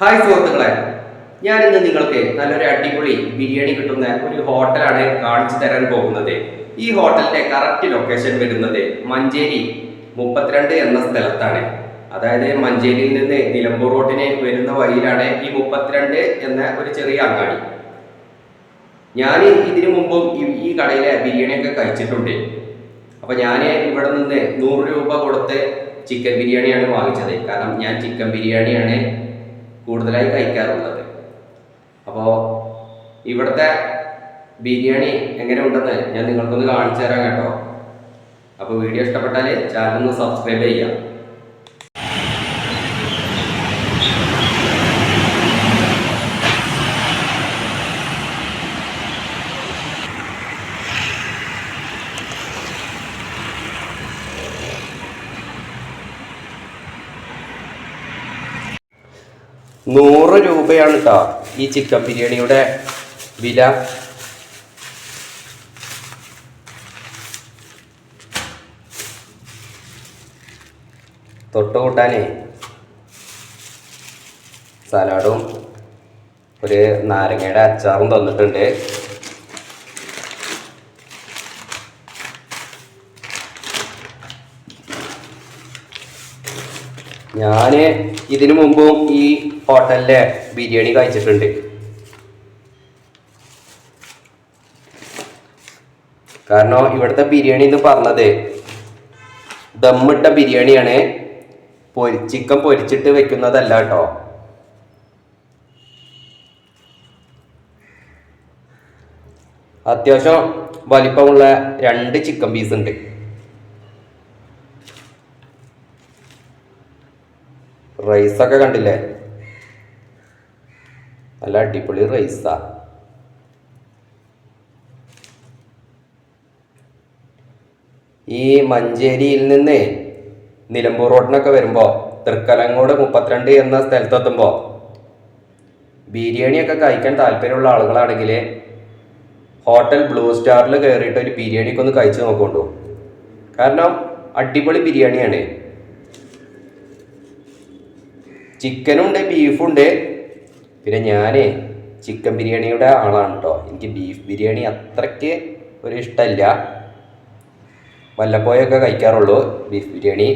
Hi സുഹൃത്തുക്കളെ. ഞാൻ ഇന്ന് നിങ്ങൾക്ക് നല്ലൊരു അടിപൊളി ബിരിയാണി കിട്ടുന്ന ഒരു ഹോട്ടലാണ് കാണിച്ചു തരാൻ പോകുന്നത്. ഈ ഹോട്ടലിന്റെ കറക്റ്റ് ലൊക്കേഷൻ വരുന്നത് മഞ്ചേരി മുപ്പത്തിരണ്ട് എന്ന സ്ഥലത്താണ്. അതായത് മഞ്ചേരിയിൽ നിന്ന് നിലമ്പൂർ റോഡിന് വരുന്ന വഴിയിലാണ് ഈ മുപ്പത്തിരണ്ട് എന്ന ഒരു ചെറിയ അങ്ങാടി. ഞാൻ ഇതിനു മുമ്പും ഈ- കടയിലെ ബിരിയാണിയൊക്കെ കഴിച്ചിട്ടുണ്ട്. അപ്പൊ ഞാൻ ഇവിടെ നിന്ന് നൂറ് രൂപ കൊടുത്ത് ചിക്കൻ ബിരിയാണിയാണ് വാങ്ങിച്ചത്. കാരണം ഞാൻ ചിക്കൻ ബിരിയാണിയാണ് കൂടുതലായി കഴിക്കാറുള്ളത്. അപ്പോൾ ഇവിടുത്തെ ബിരിയാണി എങ്ങനെ ഉണ്ടെന്ന് ഞാൻ നിങ്ങൾക്കൊന്ന് കാണിച്ചു തരാം കേട്ടോ. അപ്പോൾ വീഡിയോ ഇഷ്ടപ്പെട്ടാൽ ചാനൽ ഒന്ന് സബ്സ്ക്രൈബ് ചെയ്യാം നൂറ് രൂപയാണ് കേട്ടോ ഈ ചിക്കൻ ബിരിയാണിയുടെ വില. തൊട്ട് കൂട്ടാനേ സലാഡും ഒരു നാരങ്ങയുടെ അച്ചാറും തന്നിട്ടുണ്ട്. ഞാൻ ഇതിനു മുമ്പും ഈ ഹോട്ടലിലെ ബിരിയാണി കഴിച്ചിട്ടുണ്ട്. കാരണം ഇവിടുത്തെ ബിരിയാണി എന്ന് പറഞ്ഞത് ദമ്മിട്ട ബിരിയാണിയാണ്. പൊരി ചിക്കൻ പൊരിച്ചിട്ട് വെക്കുന്നതല്ല കേട്ടോ. അത്യാവശ്യം വലിപ്പമുള്ള രണ്ട് ചിക്കൻ പീസ് ഉണ്ട്. റൈസൊക്കെ കണ്ടില്ലേ? നല്ല അടിപൊളി റൈസാ. ഈ മഞ്ചേരിയിൽ നിന്ന് നിലമ്പൂർ റോഡിനൊക്കെ വരുമ്പോൾ തൃക്കലങ്ങോട് മുപ്പത്തിരണ്ട് എന്ന സ്ഥലത്തെത്തുമ്പോൾ ബിരിയാണിയൊക്കെ കഴിക്കാൻ താല്പര്യമുള്ള ആളുകളാണെങ്കിൽ ഹോട്ടൽ ബ്ലൂ സ്റ്റാറിൽ കയറിയിട്ട് ഒരു ബിരിയാണിയൊക്കെ ഒന്ന് കഴിച്ചു നോക്കൊണ്ടു കാരണം അടിപൊളി ബിരിയാണിയാണ്. ചിക്കനുണ്ട് ബീഫുണ്ട്. പിന്നെ ഞാൻ ചിക്കൻ ബിരിയാണിയുടെ ആളാണ് കേട്ടോ എനിക്ക് ബീഫ് ബിരിയാണി അത്രയ്ക്ക് ഒരു ഇഷ്ടമല്ല വല്ലപ്പോഴൊക്കെ കഴിക്കാറുള്ളൂ ബീഫ് ബിരിയാണി.